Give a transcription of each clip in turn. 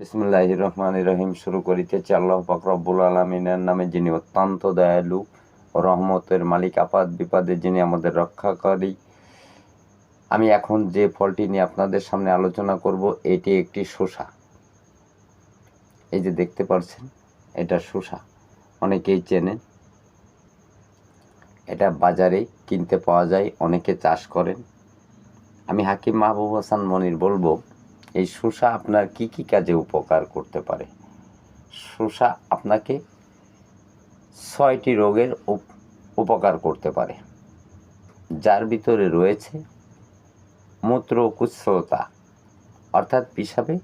বিসমুল্লাহ রহমান রহিম, শুরু করিতেছি আল্লাহ পাক রব্বুল আলমিনের নামে, যিনি অত্যন্ত দয়ালু রহমতের মালিক আপাদ বিপদে যিনি আমাদের রক্ষাকারী। আমি এখন যে ফলটি নিয়ে আপনাদের সামনে আলোচনা করব, এটি একটি শোষা এই যে দেখতে পাচ্ছেন এটা শসা। অনেকেই চেনেন। এটা বাজারে কিনতে পাওয়া যায়, অনেকে চাষ করেন। আমি হাকিম মাহবুব হাসান মনির বলব এই শসা আপনার কি কি কাজে উপকার করতে পারে? শসা আপনাকে ছয়টি রোগের উপ- উপকার করতে পারে। যার ভিতরে রয়েছে মূত্রকুচ্ছতা অর্থাৎ পিসাবে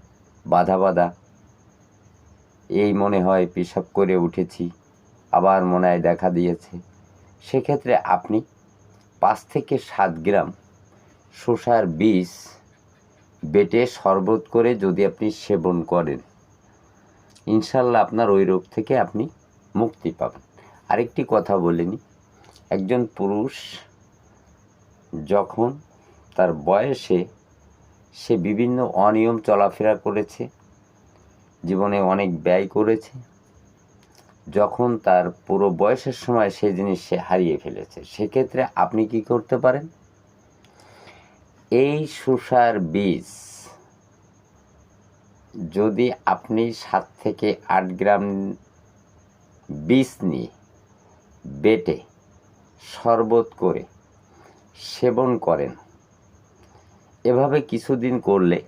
বাধা বাধা। এই মনে হয় পিসাব করে উঠেছি, আবার মনে হয় দেখা দিয়েছে। সেক্ষেত্রে আপনি পাঁচ থেকে সাত গ্রাম শসার বীজ বেটে শরবত করে যদি আপনি সেবন করেন, ইনশাল্লাহ আপনার ওই রোগ থেকে আপনি মুক্তি পাবেন। আরেকটি কথা বলিনি একজন পুরুষ যখন তার বয়সে সে বিভিন্ন অনিয়ম চলাফেরা করেছে, জীবনে অনেক ব্যয় করেছে, যখন তার পুরো বয়সের সময় সেই জিনিস সে হারিয়ে ফেলেছে, সেক্ষেত্রে আপনি কি করতে পারেন? এই শসার বীজ যদি আপনি সাত থেকে আট গ্রাম বীজ নিয়ে বেটে শরবত করে সেবন করেন, এভাবে কিছুদিন করলে,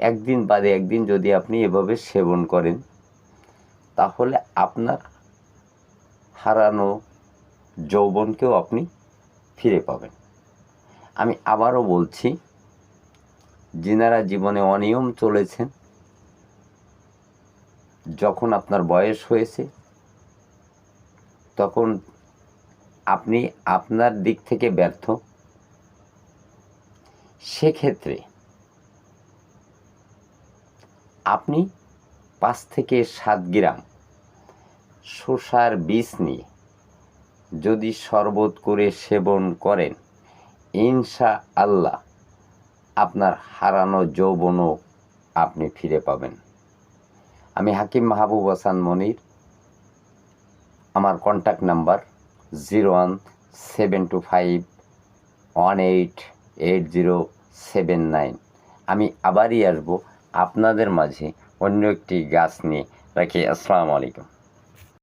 একদিন বাদে একদিন যদি আপনি এভাবে সেবন করেন, তাহলে আপনার হারানো যৌবনকেও আপনি ফিরে পাবেন। আমি আবারও বলছি, যিনারা জীবনে অনিয়ম চলেছেন, যখন আপনার বয়স হয়েছে, তখন আপনি আপনার দিক থেকে ব্যর্থ। সেক্ষেত্রে আপনি পাঁচ থেকে সাত গ্রাম শসার বীজ নিয়ে যদি শরবত করে সেবন করেন ইনশা আল্লাহ আপনার হারানো যৌবনও আপনি ফিরে পাবেন। আমি হাকিম মাহবুব হাসান মনির। আমার contact number zero one seven two five one eight eight zero seven nine আমি আবারই আসব আপনাদের মাঝে অন্য একটি গাছ নিয়ে। রাখি, আসসালামু আলাইকুম।